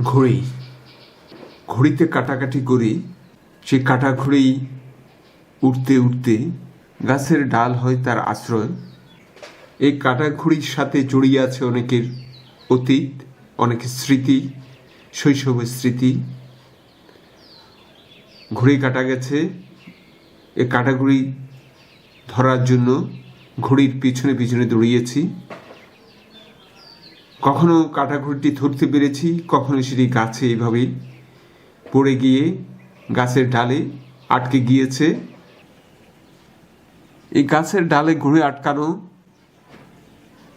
ঘড়ি। ঘড়িতে কাটাকাটি করি, সেই কাটা ঘড়ি উঠতে উঠতে গাছের ডাল হয় তার আশ্রয়। এই কাটা ঘড়ির সাথে জড়িয়ে আছে অনেকের অতীত, অনেকের স্মৃতি, শৈশবের স্মৃতি। ঘড়ি কাটা গেছে এ কাটা ঘড়ি ধরার জন্য ঘড়ির পিছনে পিছনে দৌড়িয়েছি। কখনো কাটা ঘড়িটি ধরতে পেরেছি, কখনো সেটি গাছে এইভাবেই পড়ে গিয়ে গাছের ডালে আটকে গিয়েছে। এই গাছের ডালে ঘুরে আটকানো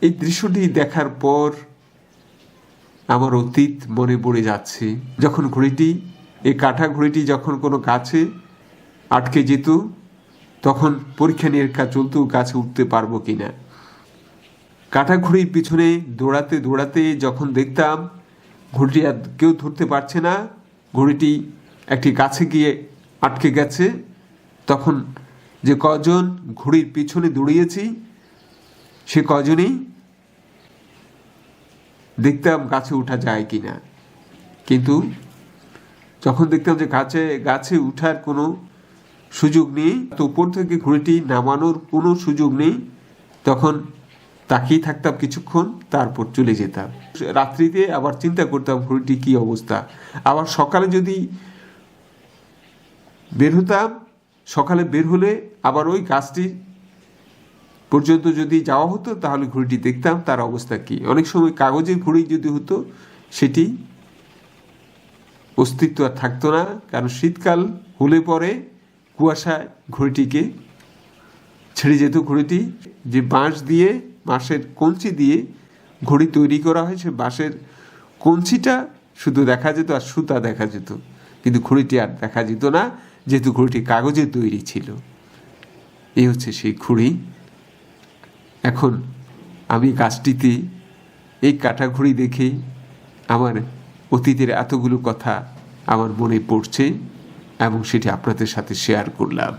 এই দৃশ্যটি দেখার পর আমার অতীত মনে পড়ে যাচ্ছে। যখন ঘড়িটি, এই কাঠা ঘড়িটি যখন কোনো গাছে আটকে যেত, তখন পরীক্ষা নিরীক্ষা চলতো গাছে উঠতে পারব কিনা। কাঠা ঘড়ির পিছনে দৌড়াতে দৌড়াতে যখন দেখতাম ঘড়িটি আর কেউ ধরতে পারছে না, ঘড়িটি একটি গাছে গিয়ে আটকে গেছে, তখন যে কজন ঘড়ির পিছনে দৌড়িয়েছি, সে কজনই দেখতাম গাছে ওঠা যায় কি না কিন্তু যখন দেখতাম যে গাছে গাছে উঠার কোনো সুযোগ নেই, তো উপর থেকে ঘুড়িটি নামানোর কোনো সুযোগ নেই, তখন তাকিয়ে থাকতাম কিছুক্ষণ, তারপর চলে যেতাম। রাত্রিতে আবার চিন্তা করতাম, ঘড়িটি কি অবস্থা? আবার সকালে যদি বের হতাম, সকালে বের হলে আবার ওই গাছটির পর্যন্ত যদি যাওয়া হতো, তাহলে ঘড়িটি দেখতাম, তার অবস্থা কি? অনেক সময় কাগজের ঘড়ি যদি হতো, সেটি অস্তিত্ব আর থাকতো না, কারণ শীতকাল হলে পরে কুয়াশায় ঘড়িটিকে ছেড়ে যেত। ঘড়িটি যে বাঁশ দিয়ে বাঁশের কঞ্চি দিয়ে ঘড়ি তৈরি করা হয় সে বাঁশের কঞ্চিটা শুধু দেখা যেত আর সুতা দেখা যেত। কিন্তু ঘড়িটি আর দেখা যেত না, যেহেতু ঘড়িটি কাগজের তৈরি ছিল। এই হচ্ছে সেই ঘড়ি। এখন আমি গাছটিতে এই কাটা ঘড়ি দেখে আমার অতীতের এতগুলো কথা আমার মনে পড়ছে এবং সেটি আপনাদের সাথে শেয়ার করলাম।